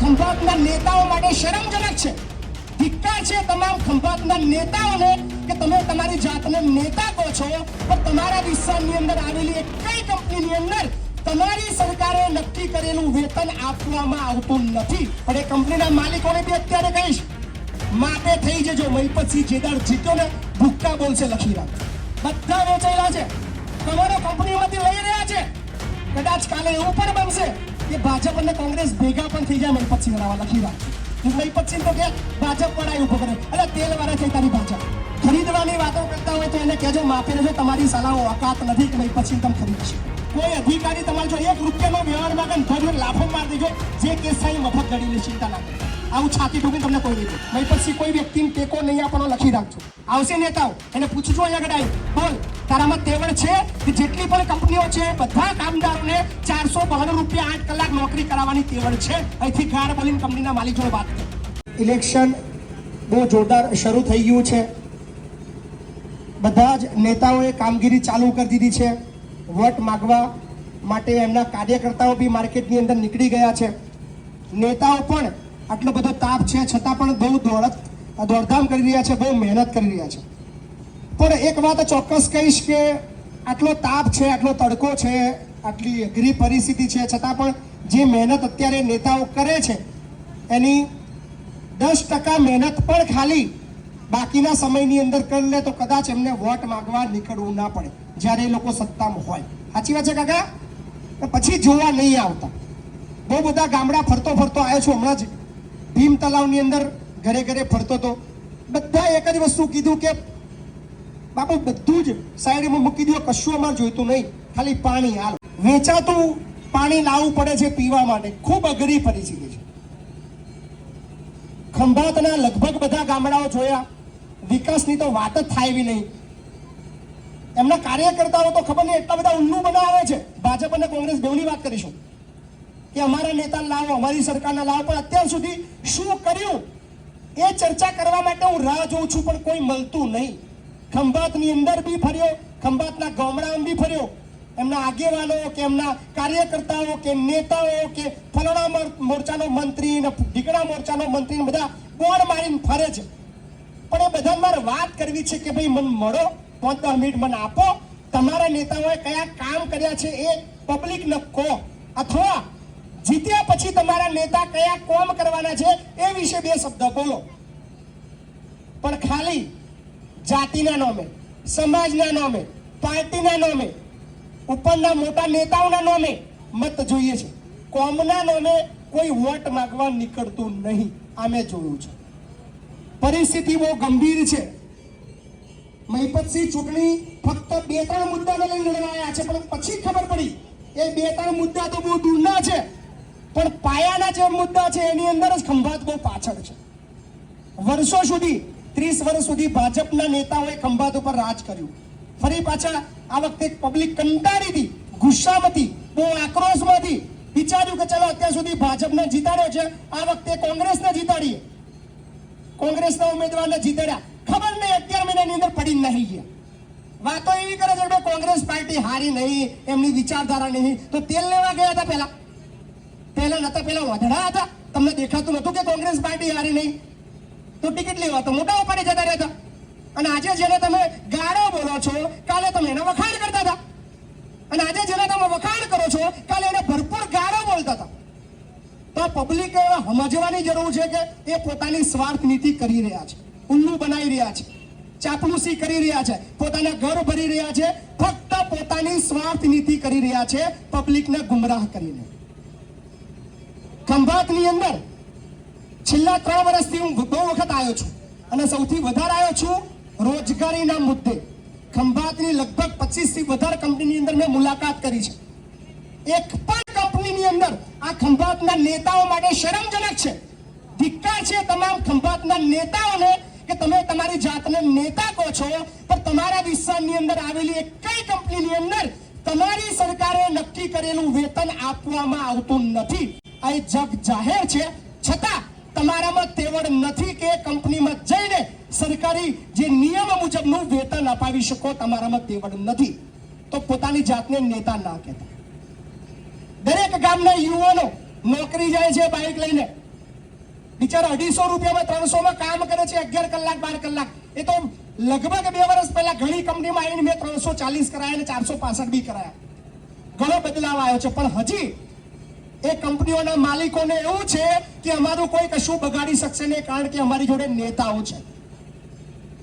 ખંભાતના નેતાઓ માટે શરમજનક છે. ધિક્કાર છે તમામ ખંભાતના નેતાઓને કે તમે તમારી જાતને નેતા કહો છો, પણ તમારા વિસ્તારની અંદર આવેલી એક કઈ કંપનીની અંદર તમારી સરકારે નક્કી કરેલું વેતન આપવામાં આવતું નથી. એ કંપનીના માલિકોને બી અત્યારે કહીશ, માપે થઈ જજો મહિપતસિંહ જેદાર જીત્યો ને ભૂક્કા બોલશે લખી રાખ. બધા વેચાયેલા છે. તમારો કંપનીમાંથી લઈ રહ્યા છે. કદાચ કાલે એવું પણ બનશે. કે ભાજપ અને કોંગ્રેસ ભેગા પણ થઈ જાય મહિપતસિંહ રાવા લખી રાખ પછી તો કે ભાજપ પણ ઊભો કરે એટલે તેલ વાળા થઈ તારી ભાજપ ખરીદવાની વાતો કરતા હોય તો એને કહેજો માફી રહેજો તમારી સલાહો ઓકાત નથી કે મહિપતસિંહ તમે ખરીદશે કોઈ અધિકારી તમારે જો એક રૂપિયાનો વ્યવહાર માંગે ને લાફો માર દેજો જે કેસ થાય મફત ગળી ચિંતા ના કરો આવું છાતી ઠોકીને તમને કોઈ નહીં દે. પછી કોઈ વ્યક્તિને ટેકો નહીં આપવાનો, લખી રાખજો. આવશે નેતાઓ, એને પૂછજો અહીંયા આગળ બોલ, તારામાં તેવડ છે કે જેટલી પણ કંપનીઓ છે, બધા કામદારોને ચારસો બાણું રૂપિયા આઠ કલાક નોકરી કરાવવાની તેવડ છે? અહીંથી ગાર બોલીને કંપનીના માલિક જોડે વાત કરો. ઇલેક્શન બહુ જોરદાર શરૂ થઈ ગયું છે. બધા જ નેતાઓએ કામગીરી ચાલુ કરી દીધી છે. વોટ માગવા માટે એમના કાર્યકર્તાઓ બી માર્કેટની અંદર નીકળી ગયા છે. નેતાઓ પણ આટલો બધો તાપ છે, છતાં પણ બહુ દોડત, દોડધામ કરી રહ્યા છે, બહુ મહેનત કરી રહ્યા છે. પણ એક વાત ચોક્કસ કહીશ કે આટલો તાપ છે, આટલો તડકો છે, આટલી અઘરી પરિસ્થિતિ છે, છતાં પણ જે મહેનત અત્યારે નેતાઓ કરે છે, એની દસ ટકા મહેનત પણ ખાલી બાકીના સમયની અંદર કરી લે તો કદાચ એમને વોટ માંગવા નીકળવું ના પડે, જ્યારે એ લોકો સત્તામાં હોય. સાચી વાત છે કાકા? પછી જોવા નહીં આવતા. બહુ બધા ગામડા ફરતો ફરતો આવ્યો છું, હમણાં જ ભીમ તલાવની અંદર ઘરે ઘરે ફરતો હતો. બધા એક જ વસ્તુ કીધું કે, બાપુ, બધું જ સાઈડમાં મૂકી દો કશું અમારે જોઈતું નહીં. ખાલી પાણી હાલ. વેચાતું પાણી લાવવું પડે છે પીવા માટે. ખૂબ અઘરી પરિસ્થિતિ છે. ખંભાતના લગભગ બધા ગામડાઓ જોયા. વિકાસની તો વાત જ થાય એવી નહીં. એમના કાર્યકર્તાઓ તો ખબર નહીં, એટલા બધા ઉલ્લુ બનાવે છે. ભાજપ અને કોંગ્રેસ બેવની વાત કરીશું. કે અમારા નેતા લાવો, અમારી સરકારના લાવો, પણ અત્યાર સુધી શું કર્યું? એ ચર્ચા કરવા માટે હું રાહ જોઉં છું, પણ કોઈ મળતું નહીં. ખંભાતની અંદર બી ફર્યો, ખંભાતના ગામડામાં બી ફર્યો. એમના આગેવાનો કે એમના કાર્યકર્તાઓ કે નેતાઓ કે ફલાણા મોરચાનો મંત્રી ને ઢીકડા મોરચાનો મંત્રી બધા બોર્ડ મારીને ફરે છે. પણ એ બધા મારે વાત કરવી છે કે ભાઈ મને મળો, પાંચ મિનિટ મને આપો. તમારા નેતાઓએ કયા કામ કર્યા છે એ પબ્લિકને કહો. અથવા જીત્યા પછી તમારા નેતા કયા કોમ કરવાના છે એ વિશે બે શબ્દ બોલો. પણ ખાલી જાતિના નામે, સમાજના નામે, પાર્ટીના નામે, ઉપરના મોટા નેતાઓના નામે મત જોઈએ છે. કોમના નામે કોઈ વોટ માંગવા નીકળતું નહીં. આ મેં જોયું છે. પરિસ્થિતિ બહુ ગંભીર છે. મહિપતસિંહ ચૂંટણી ફક્ત બે ત્રણ મુદ્દાને લઈને લડવાયા છે, પણ પછી ખબર પડી. એ બે ત્રણ મુદ્દા તો બહુ દૂરના છે. પણ પાયાના જે મુદ્દા છે, એની અંદર જ ખંભાત બહુ પાછળ છે. વર્ષો સુધી, ત્રીસ વર્ષ સુધી ભાજપના નેતાઓએ ખંભાત ઉપર રાજ કર્યું. ફરી પાછા આ વખતે પબ્લિક કંટાળી હતી ગુસ્સામાંથી, બહુ આક્રોશમાંથી વિચાર્યું કે ચલો અત્યાર સુધી ભાજપને જીતાડ્યો છે, આ વખતે કોંગ્રેસને જીતાડીએ. કોંગ્રેસના ઉમેદવારને જીતાડ્યા. ખબર નહીં અગિયાર મહિનાની અંદર પડી નહીં ગયા. વાતો એવી કરે છે કોંગ્રેસ પાર્ટી હારી નહીં, એમની વિચારધારા નહીં. તો તેલ લેવા ગયા હતા પહેલા. પહેલા નતા, પહેલા વધડા હતા. તમને દેખાતું નતું કે કોંગ્રેસ પાર્ટી હારી નહીં. તો ટિકિટ લેવા તો મોટા ઉપાડી જતા રહેતા. અને આજે જેને તમે ગાળો બોલો છો, કાલે તમે એના વખાણ કરતા હતા. અને આજે જેને તમે વખાણ કરો છો, કાલે એને ભરપૂર ગાળો બોલતા હતા. તો પબ્લિકે સમજવાની જરૂર છે કે એ પોતાની સ્વાર્થ નીતિ કરી રહ્યા છે. ઉલ્લુ બનાવી રહ્યા છે. ચાપલુસી કરી રહ્યા છે. પોતાના ઘર ભરી રહ્યા છે. ફક્ત પોતાની સ્વાર્થ નીતિ કરી રહ્યા છે. પબ્લિકને ગુમરાહ કરીને. ખંભાતની અંદર છેલ્લા ત્રણ વર્ષથી હું બહુ વખત આવ્યો છું અને સૌથી વધારે આવ્યો છું રોજગારીના મુદ્દે. ખંભાતની લગભગ પચીસથી વધારે કંપનીની અંદર મેં મુલાકાત કરી છે. એક પણ કંપનીની અંદર આ ખંભાતના નેતાઓ માટે શરમજનક છે. ધિક્કાર છે તમામ ખંભાતના નેતાઓને કે તમે તમારી જાતને નેતા કહો છો, પણ તમારા વિસ્તારની અંદર આવેલી એક કઈ કંપનીની અંદર તમારી સરકારે નક્કી કરેલું વેતન આપવામાં આવતું નથી. આ જગ જાહેર છે. છતાં તમારામાં તેવડ નથી કે કંપનીમાં જઈને સરકારી જે નિયમ મુજબનું વેતન અપાવી શકો, તમારામાં તેવડ નથી. તો પોતાની જાતને નેતા ના કહેતા. દરેક ગામના યુવાનો નોકરી જાય છે બાઇક લઈને. બિચારા અઢીસો રૂપિયામાં, ત્રણસોમાં કામ કરે છે, અગિયાર કલાક, બાર કલાક. એ તો લગભગ બે વર્ષ પહેલા ઘણી કંપનીમાં આવીને મેં ત્રણસો ચાલીસ કરાયા અને ચારસો પાસઠ બી કરાયા. ઘણો બદલાવ આવ્યો છે. પણ હજી એ કંપનીઓના માલિકોને એવું છે કે અમારું કોઈ કશું બગાડી શકશે નહીં, કારણ કે અમારી જોડે નેતાઓ છે.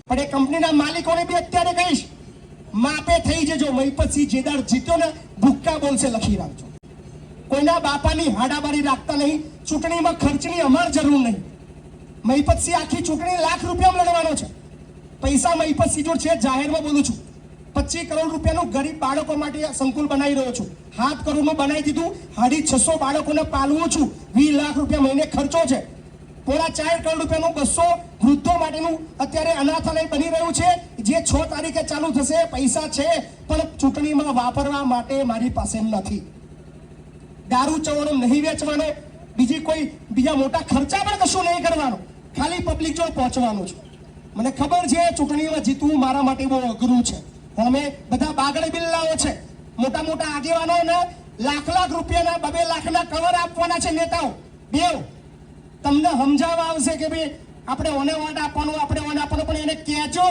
પણ એ કંપનીના માલિકોને બી અત્યારે કહીશ, માપે થઈ જજો મહિપતસિંહ જેદાર જીત્યો ને ભૂક્કા બોલશે લખી રાખજો. કોઈના બાપાની હાડાબારી રાખતા નહીં, ચૂંટણીમાં ખર્ચની અમાર જરૂર નહીં. મહિપતસિંહ આખી ચૂંટણી લાખ રૂપિયામાં લડવાનો છે. પૈસા મહિપતસિંહ જોડ છે, જાહેરમાં બોલું છું. પચીસ કરોડ રૂપિયાનું ગરીબ બાળકો માટે સંકુલ બનાવી રહ્યો છું. હાથ કરોડનું બનાવી દીધું સાડી છસો બાળકોને પાલવું છું. વીસ લાખ રૂપિયા મહિને ખર્ચો છે. પોણા ચાર કરોડ રૂપિયાનું બસો વૃદ્ધો માટેનું અત્યારે અનાથાલય બની રહ્યું છે. જે છ તારીખે ચાલુ થશે, પૈસા છે, પણ ચૂંટણીમાં વાપરવા માટે મારી પાસે નથી. દારૂ ચવાનો, નહીં વેચવાનો, બીજી કોઈ, બીજા મોટા ખર્ચા પણ કશું નહીં કરવાનો. ખાલી પબ્લિક જો પહોંચવાનું છે. મને ખબર છે, ચૂંટણીમાં જીતવું મારા માટે બહુ અઘરું છે. અમે બધા બાગડે બિલ્લાઓ છે. મોટા મોટા આગેવાનોને લાખ લાખ રૂપિયાના બબે લાખના કવર આપવાના છે નેતાઓ. બેવ, તમને સમજાવવા આવશે કે ભાઈ આપણે ઓને વોટ આપવાનો, આપણે ઓને આપવાનો, પણ એને કહેજો.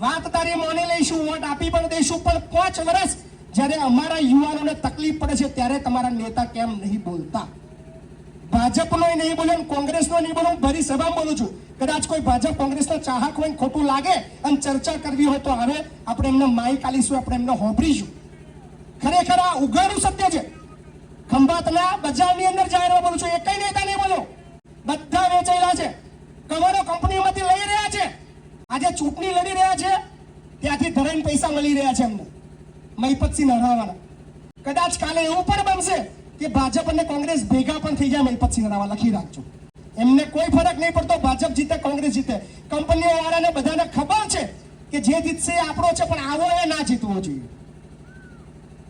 વાત તારી મોને લઈશું, વોટ આપી પણ દઈશું, પણ પાંચ વર્ષ જ્યારે અમારા યુવાનોને તકલીફ પડે છે, ત્યારે તમારા નેતા કેમ નહીં બોલતા? ભાજપનો નહીં બોલ્યો કોંગ્રેસનો નહીં બોલું ભરી સભામાં બોલું છું. કદાચ કોઈ ભાજપ કોંગ્રેસનો ચાહક હોય ખોટું લાગે અને ચર્ચા કરવી હોય તો હવે આપણે એમને માઇક આલીશું, આપણે એમને હોંભરીશું. ખરેખર આ ઉઘાડું સત્ય છે. ખંભાતના બજારની અંદર જાહેરમાં બોલું છું. એકય નેતા નહીં બોલ્યો. બધા વેચાયેલા છે. કવરો કંપનીમાંથી લઈ રહ્યા છે. આજે ચૂંટણી લડી રહ્યા છે. ત્યાંથી ધરાઈને પૈસા મળી રહ્યા છે એમને. મહિપતસિંહ હરાવવાના કદાચ કાલે એવું પણ બનશે કે ભાજપ અને કોંગ્રેસ ભેગા પણ થઈ જાય મહિપતસિંહ હરાવવા લખી રાખજો. એમને કોઈ ફરક નહીં પડતો, ભાજપ જીતે, કોંગ્રેસ જીતે. કંપનીઓ વાળાને બધાને ખબર છે કે જે જીતશે આપણો છે, પણ આવો એ ના જીતવો જોઈએ.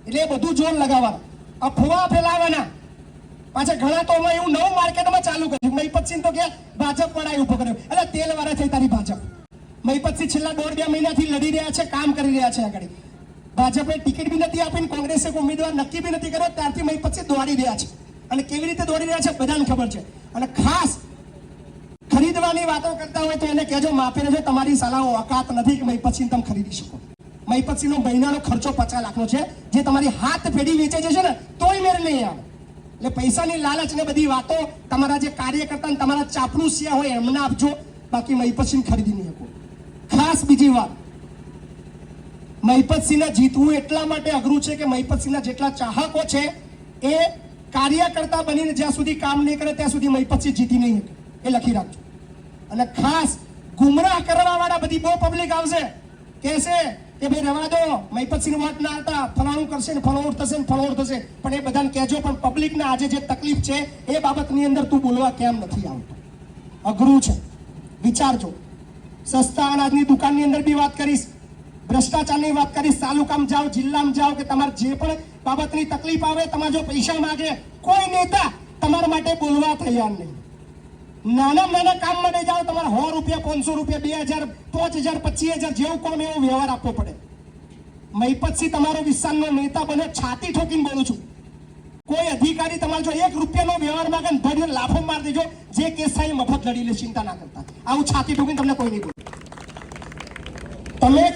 એટલે એ બધું જોર લગાવવાનું. અફવા ફેલાવાના. પાછા ઘણા તો અમે એવું નવું માર્કેટમાં ચાલુ કર્યું મહિપતસિંહ તો કે ભાજપ વાળા ઊભો કર્યો. એટલે તેલ વાળા થઈ તારી ભાજપ. મહિપતસિંહ છેલ્લા દોઢ બે મહિનાથી લડી રહ્યા છે, કામ કરી રહ્યા છે આગળ. ભાજપે ટિકિટ બી નથી આપી કોંગ્રેસે ઉમેદવાર નક્કી બી નથી કર્યો, ત્યારથી મહિપતસિંહ દોડી રહ્યા છે. અને કેવી રીતે દોડી રહ્યા છે બધાને ખબર છે. અને ખાસ ખરીદવાની વાતો કરતા હોય તો એને કહેજો, માફી રહેજો તમારી સલાહ ઓકાત નથી કે મહિપતસિંહ તમે ખરીદી શકો. મહિપતસિંહનો મહિનાનો ખર્ચો પચાસ લાખનો છે. જે તમારી હાથ પેઢી વેચે છે ને, તોય મેળ નહીં આવે. એટલે પૈસાની લાલચ ને બધી વાતો તમારા જે કાર્યકર્તા તમારા ચાપલુસિયા હોય એમને આપજો, બાકી મહિપતસિંહ ખરીદી નહીં શકો. ખાસ બીજી વાત. મહિપતસિંહને જીતવું એટલા માટે અઘરું છે કે મહિપતસિંહના જેટલા ચાહકો છે, એ કાર્યકર્તા બનીને જ્યાં સુધી કામ નહીં કરે, ત્યાં સુધી મહિપતસિંહ જીતી નહીં એ લખી રાખજો. અને ખાસ ગુમરાહ કરવાવાળા બધી બહુ પબ્લિક આવશે. કહેશે કે ભાઈ રવા દો, મહિપતસિંહ વોટ ના હતા ફલાણું કરશે ને ફલોર થશે ને ફલોર થશે પણ એ બધાને કહેજો, પણ પબ્લિકને આજે જે તકલીફ છે, એ બાબતની અંદર તું બોલવા કેમ નથી આવતો? અઘરું છે. વિચારજો. સસ્તા અનાજની દુકાનની અંદર બી વાત કરીશ. ભ્રષ્ટાચારની વાત કરીશ તાલુકામાં જાઓ, જિલ્લામાં જાઓ, કે તમારે જે પણ બાબતની તકલીફ આવે, તમારે જો પૈસા માંગે, કોઈ નેતા તમારા માટે બોલવા તૈયાર નહીં. નાના નાના કામ માટે જાઓ, તમારે સો રૂપિયા, પાંચસો રૂપિયા, બે હજાર, પાંચ હજાર, પચીસ હજાર જેવું કોમ એવો વ્યવહાર આપવો પડે. મહિપતસિંહ તમારો વિસ્તારનો નેતા બને, છાતી ઠોકીને બોલું છું. કોઈ અધિકારી તમારે જો એક રૂપિયાનો વ્યવહાર માંગે ભરીને લાફો મારી દેજો, જે કેસ થાય મફત લડી લે, ચિંતા ના કરતા. આવું છાતી ઠોકીને તમને કોઈ નહીં બોલે.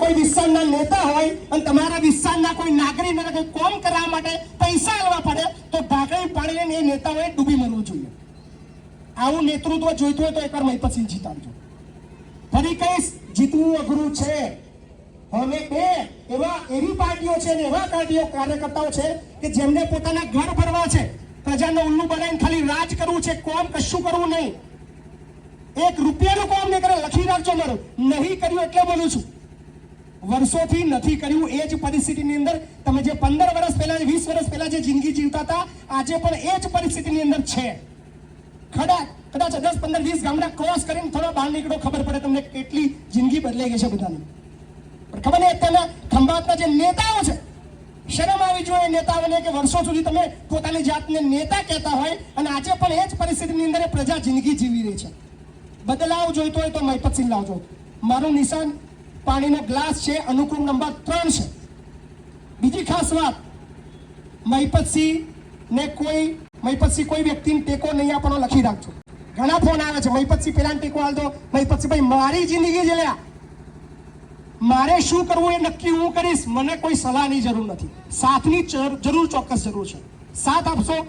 કોઈ વિસ્તારના નેતા હોય અને તમારા વિસ્તારના કોઈ નાગરિકને કોઈ કોમ કરવા માટે પૈસા આવવા પડે, તો ભાગણી પાડીને એ નેતાઓએ ડૂબી મરવું જોઈએ. આવું નેતૃત્વ જોઈતું હોય તો એકવાર મહિપતસિંહ જીતાડજો ફરી કહીશ, જીતવું અઘરું છે. હવે બે એવા એવી પાર્ટીઓ છે ને એવા પાર્ટીઓ કાર્યકર્તાઓ છે કે જેમને પોતાના ઘર ભરવા છે. પ્રજાને ઉલ્લુ બનાવીને ખાલી રાજ કરવું છે, કોમ કશું કરવું નહીં. એક રૂપિયાનું કોમ નહીં કરે, લખી રાખજો મારું. નહીં કર્યું એટલે બોલું છું. વર્ષોથી નથી કર્યું. એ જ પરિસ્થિતિની અંદર તમે જે પંદર વર્ષ પહેલા વીસ વર્ષ પહેલા જે જિંદગી જીવતા હતા, આજે પણ એ જ પરિસ્થિતિની અંદર છે. ખડા, કદાચ દસ, પંદર, વીસ ગામડા ક્રોસ કરીને થોડા બહાર નીકળો, ખબર પડે તમને કેટલી જિંદગી બદલાઈ ગઈ છે બધાની. ખબર નહીં, અત્યારના ખંભાતના જે નેતાઓ છે, શરમ આવી જોઈએ નેતાઓને કે વર્ષો સુધી તમે પોતાની જાતને નેતા કહેતા હોય અને આજે પણ એ જ પરિસ્થિતિની અંદર પ્રજા જિંદગી જીવી રહી છે. બદલાવ જોઈતો હોય તો મહિપતસિંહ લાવજો. મારું નિશાન પાણીનો ગ્લાસ છે અનુક્રમ નંબર ત્રણ છે. બીજી ખાસ વાત, મહિપતસિંહને કોઈ, મહિપતસિંહ કોઈ વ્યક્તિને ટેકો નહીં આપવાનો લખી રાખજો. ઘણા ફોન આવે છે, મહિપતસિંહ પેલા ટેકો હાલ દો. મહીપતસિંહ ભાઈ મારી જિંદગી છે લ્યા. મારે શું કરવું એ નક્કી હું કરીશ, મને કોઈ સલાહની જરૂર નથી. સાથની જરૂર, ચોક્કસ જરૂર છે. સાથ આપશો,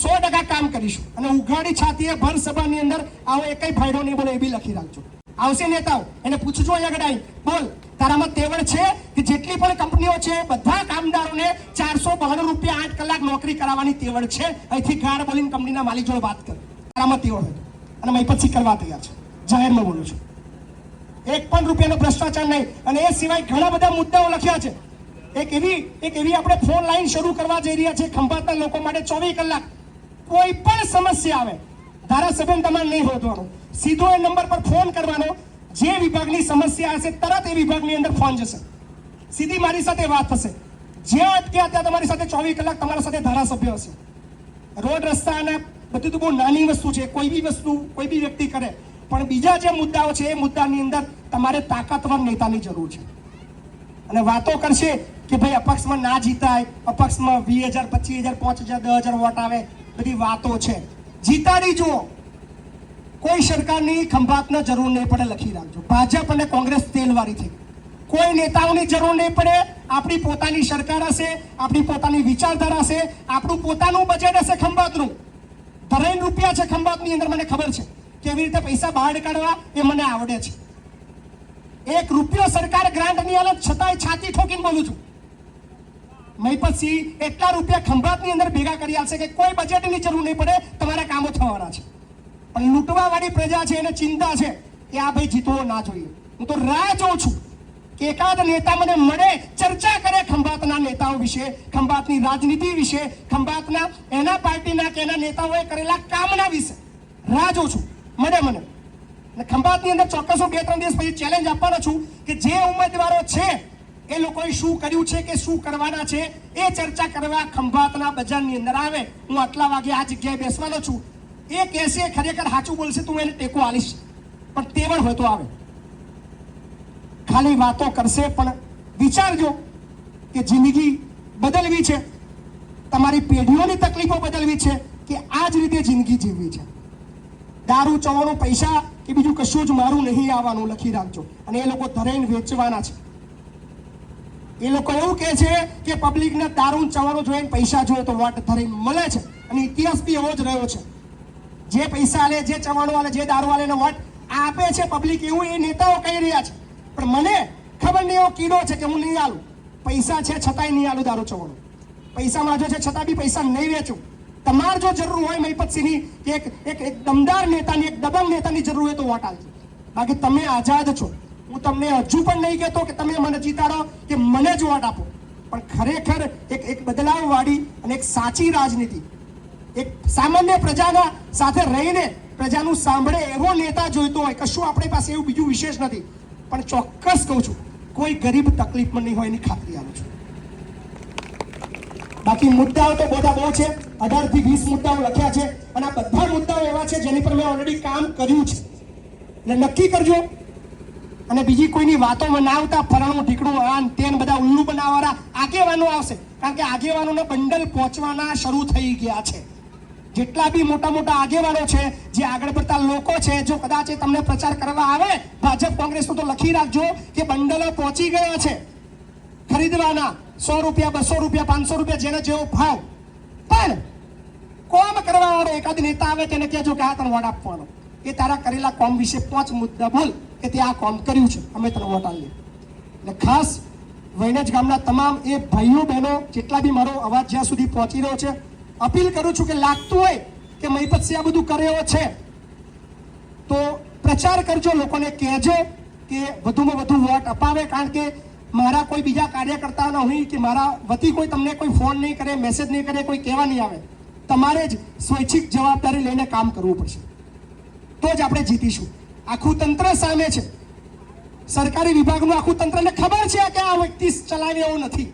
સો ટકા કામ કરીશું. અને ઉઘાડી છાતીએ ભર સભાની અંદર આવો એકય ફાયદો નહીં બોલે એ બી લખી રાખજો. આવશે નેતાઓ, એને પૂછજો અહીંયા આગળ બોલ, તારામાં તેવડ છે કે જેટલી પણ કંપનીઓ છે, બધા કામદારોને ચારસો બાણું રૂપિયા આઠ કલાક નોકરી કરાવવાની તેવડ છે. અહીંથી ગાળ બોલીને કંપનીના માલિક જોડે વાત કરે. તારામાં તેવડ હોય. અને મેં પછી કરવા તૈયાર છે. જાહેરમાં બોલું છું. એક પણ રૂપિયાનો ભ્રષ્ટાચાર નહીં. અને એ સિવાય ઘણા બધા મુદ્દાઓ લખ્યા છે. એક એવી એક એવી આપણે ફોન લાઈન શરૂ કરવા જઈ રહ્યા છે ખંભાતના લોકો માટે ચોવીસ કલાક. કોઈ પણ સમસ્યા આવે ધારાસભ્ય તમારે નહીં શોધવાનો સીધો એ નંબર પર ફોન કરવાનો. જે વિભાગની સમસ્યા હશે, તરત એ વિભાગની અંદર ફોન જશે. સીધી મારી સાથે વાત થશે. જ્યાં અટક્યા ત્યાં તમારી સાથે ચોવીસ કલાક તમારા સાથે ધારાસભ્ય હશે. રોડ, રસ્તા અને બધું તો બહુ નાની વસ્તુ છે. કોઈ બી વસ્તુ, કોઈ બી વ્યક્તિ કરે. પણ બીજા જે મુદ્દાઓ છે, એ મુદ્દાની અંદર તમારે તાકાતવર નેતાની જરૂર છે. અને વાતો કરશે કે ભાઈ અપક્ષમાં ના જીતાય, અપક્ષમાં વીસ હજાર, પચીસ હજાર, પાંચ હજાર, દસ હજાર વોટ આવે. બધી વાતો છે. જીતાડી જુઓ. કોઈ સરકારની ખંભાતના જરૂર નહીં પડે, લખી રાખજો. ભાજપ અને કોંગ્રેસ તેલવાળી થઈ કોઈ નેતાઓની જરૂર નહીં પડે, આપણી પોતાની સરકાર હશે, આપણી પોતાની વિચારધારા હશે, આપણું પોતાનું બજેટ હશે ખંભાતનું. ધરાઈને રૂપિયા છે ખંભાતની અંદર, મને ખબર છે. કેવી રીતે પૈસા બહાર કાઢવા એ મને આવડે છે. એક રૂપિયો સરકાર ગ્રાન્ટની હાલત છતાંય છાતી ઠોકીને બોલું છું. મહિપતસિંહ એટલા રૂપિયા ખંભાતની અંદર ભેગા કરી આવશે કે કોઈ બજેટની જરૂર નહીં પડે, તમારા કામો થવાના છે. પણ લૂંટવા વાળી પ્રજા છે, એને ચિંતા છે કે આ ભાઈ જીતવો ના જોઈએ. હું તો રાહ જોઉં છું કે એકાદ નેતા મને મળે, ચર્ચા કરે ખંભાતના નેતાઓ વિશે, ખંભાતની રાજનીતિ વિશે, ખંભાતના એના પાર્ટીના કે એના નેતાઓએ કરેલા કામના વિશે. રાહ જોઉં છું. મળે મને. અને ખંભાતની અંદર ચોક્કસ હું બે ત્રણ દિવસ પછી ચેલેન્જ આપવાનો છું કે જે ઉમેદવારો છે, એ લોકોએ શું કર્યું છે કે શું કરવાના છે, એ ચર્ચા કરવા ખંભાતના બજારની અંદર આવે. હું આટલા વાગે આ જગ્યાએ બેસવાનો છું. એ કહેશે, ખરેખર સાચું બોલશે તું એને ટેકો આલીશ પણ તેવડ હોય તો આવે. ખાલી વાતો કરશે, પણ વિચારજો કે જિંદગી બદલવી છે. તમારી પેઢીઓની તકલીફો બદલવી છે કે આ જ રીતે જિંદગી જીવવી છે. દારૂ, ચવાણું, પૈસા કે બીજું કશું જ મારું નહીં આવવાનું, લખી રાખજો. અને એ લોકો ધરાઈને વેચવાના છે. એ લોકો એવું કહે છે કે પબ્લિકને દારૂ ચવાણું જોઈને પૈસા જોઈએ તો વોટ ધરાઈને મળે છે. અને ઇતિહાસ બી એવો જ રહ્યો છે. જે પૈસા આલે, જે ચવાણું આલે, જે દારૂ આલે વોટ આપે છે પબ્લિક એવું એ નેતાઓ કહી રહ્યા છે. પણ મને ખબર નહીં, એવો કીડો છે કે હું નહીં આલું. પૈસા છે છતાંય નહીં આલું દારૂ ચવાણું. પૈસા માજો છે છતાં બી પૈસા નહીં વેચું. તમારે જો જરૂર હોય મહિપતસિંહની એક એક એક દમદાર નેતાની, એક દબંગ નેતાની જરૂર હોય તો વોટ આપજો. બાકી તમે આઝાદ છો. હું તમને હજુ પણ નહીં કહેતો કે તમે મને જીતાડો, કે મને જ વોટ આપો. પણ ખરેખર એક એક બદલાવવાળી અને એક સાચી રાજનીતિ એક સામાન્ય પ્રજાના સાથે રહીને પ્રજાનું સાંભળે એવો નેતા જોઈતો હોય કશું આપણી પાસે એવું બીજું વિશેષ નથી. પણ ચોક્કસ કહું છું, કોઈ ગરીબ તકલીફમાં નહીં હોય એની ખાતરી આપું છું. બાકી મુદ્દાઓ તો બધા બહુ છે, અઢારથી વીસ મુદ્દાઓ લખ્યા છે, અને આ બધા મુદ્દાઓ એવા છે જેની પર મેં ઓલરેડી કામ કર્યું છે. એટલે નક્કી કરજો, અને બીજી કોઈની વાતોમાં ના આવતા ફરાણું ઢીકણું આન, તેન બધા ઉલ્લુ બનાવવાના આગેવાનો આવશે. કારણ કે આગેવાનોને બંડલ પહોંચવાના શરૂ થઈ ગયા છે. જેટલા બી મોટા મોટા આગેવાનો છે, જે આગળ પડતા લોકો છે, જો કદાચ એ તમને પ્રચાર કરવા આવે, ભાજપ કોંગ્રેસનું તો લખી રાખજો કે બંડલો પહોંચી ગયા છે. ખરીદવાના સો રૂપિયા, બસો રૂપિયા, પાંચસો રૂપિયા જેને જેવો ભાવ. પણ કોમ કરવા વાળો એકાદ નેતા આવે તેને કહેજો કે આ તને વોટ આપવાનો. એ તારા કરેલા કોમ વિશે પાંચ મુદ્દા બોલ કે તે આ કોમ કર્યું છે. અમે તને વોટ આવીએ એટલે ખાસ વૈનજ ગામના તમામ એ ભાઈઓ બહેનો, જેટલા બી મારો અવાજ જ્યાં સુધી પહોંચી રહ્યો છે અપીલ કરું છું કે લાગતું હોય કે મહીપતસિંહ આ બધું કર્યો છે, તો પ્રચાર કરજો, લોકોને કહેજો કે વધુમાં વધુ વોટ અપાવે, કારણ કે મારા કોઈ બીજા કાર્યકર્તા હોય કે મારા વતી કોઈ તમને કોઈ ફોન નહીં કરે મેસેજ નહીં કરે, કોઈ કહેવા નહીં આવે, તમારે જ સ્વૈચ્છિક જવાબદારી લઈને કામ કરવું પડશે. તો જ આપણે જીતીશું. આખું તંત્ર સામે છે. સરકારી વિભાગનું આખું તંત્રને ખબર છે કે આ વ્યક્તિ ચલાવે એવું નથી.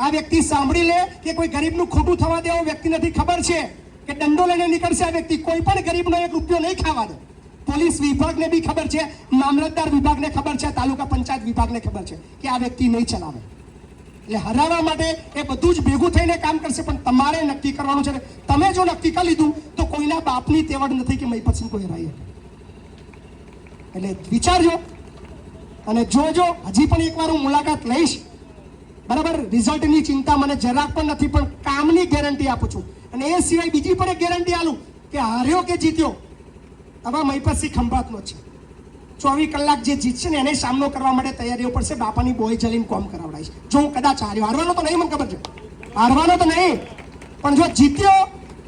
આ વ્યક્તિ સાંભળી લે કે કોઈ ગરીબનું ખોટું થવા દે વ્યક્તિ નથી. ખબર છે કે દંડો લઈને નીકળશે આ વ્યક્તિ. કોઈ પણ ગરીબનો એક રૂપિયો નહીં ખાવાનો પોલીસ વિભાગને બી ખબર છે, મામલતદાર વિભાગને ખબર છે, તાલુકા પંચાયત વિભાગને ખબર છે કે આ વ્યક્તિ નહીં ચલાવે. એટલે હરાવવા માટે એ બધું જ ભેગું થઈને કામ કરશે, પણ તમારે નક્કી કરવાનું છે. તમે જો નક્કી કરી લીધું, તો કોઈના બાપની તેવડ નથી કે મહીપતસિંહ કોઈ હરાય એટલે વિચારજો અને જોજો. હજી પણ એકવાર હું મુલાકાત લઈશ. બરાબર? રિઝલ્ટની ચિંતા મને જરાક પણ નથી, પણ કામની ગેરંટી આપું છું. અને એ સિવાય બીજી પણ એક ગેરંટી આલું કે હાર્યો કે જીત્યો હવે મહીપતસિંહ ખંભાતનો છે. ચોવીસ કલાક જે જીતશે ને એને સામનો કરવા માટે તૈયારીઓ પડશે, બાપાની બોય જલીને કોમ કરાવડાવીશ જો હું કદાચ હાર્યો. હારવાનો તો નહીં, મને ખબર છે. હારવાનો તો નહીં. પણ જો જીત્યો,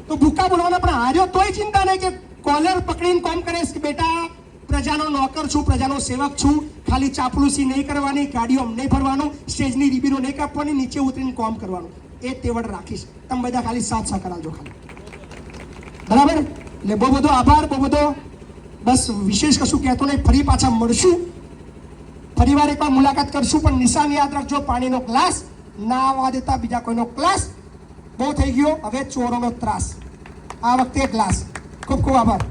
તો ભૂકા બોલવાનો, પણ હાર્યો તોય ચિંતા નહીં કે કોલર પકડીને કોમ કરે કે બેટા, પ્રજાનો નોકર છું, પ્રજાનો સેવક છું. ખાલી ચાપલુસી નહીં કરવાની, ગાડીઓ નહીં ભરવાનું, સ્ટેજની રીબીનો નહીં કાપવાની, નીચે ઉતરીને કોમ કરવાનું. એ તેવડ રાખીશ. તમે બધા ખાલી સાથ સા કરાવજો ખાલી. બરાબર? એટલે બહુ બધો આભાર, બહુ બધો બસ વિશેષ કશું કહેતો નહીં. ફરી પાછા મળશું. ફરીવાર એકવાર મુલાકાત કરશું, પણ નિશાન યાદ રાખજો, પાણીનો ગ્લાસ, ના આવવા દેતા બીજા કોઈનો ક્લાસ બહુ થઈ ગયો. હવે ચોરોનો ત્રાસ. આ વખતે ગ્લાસ. ખૂબ ખૂબ આભાર.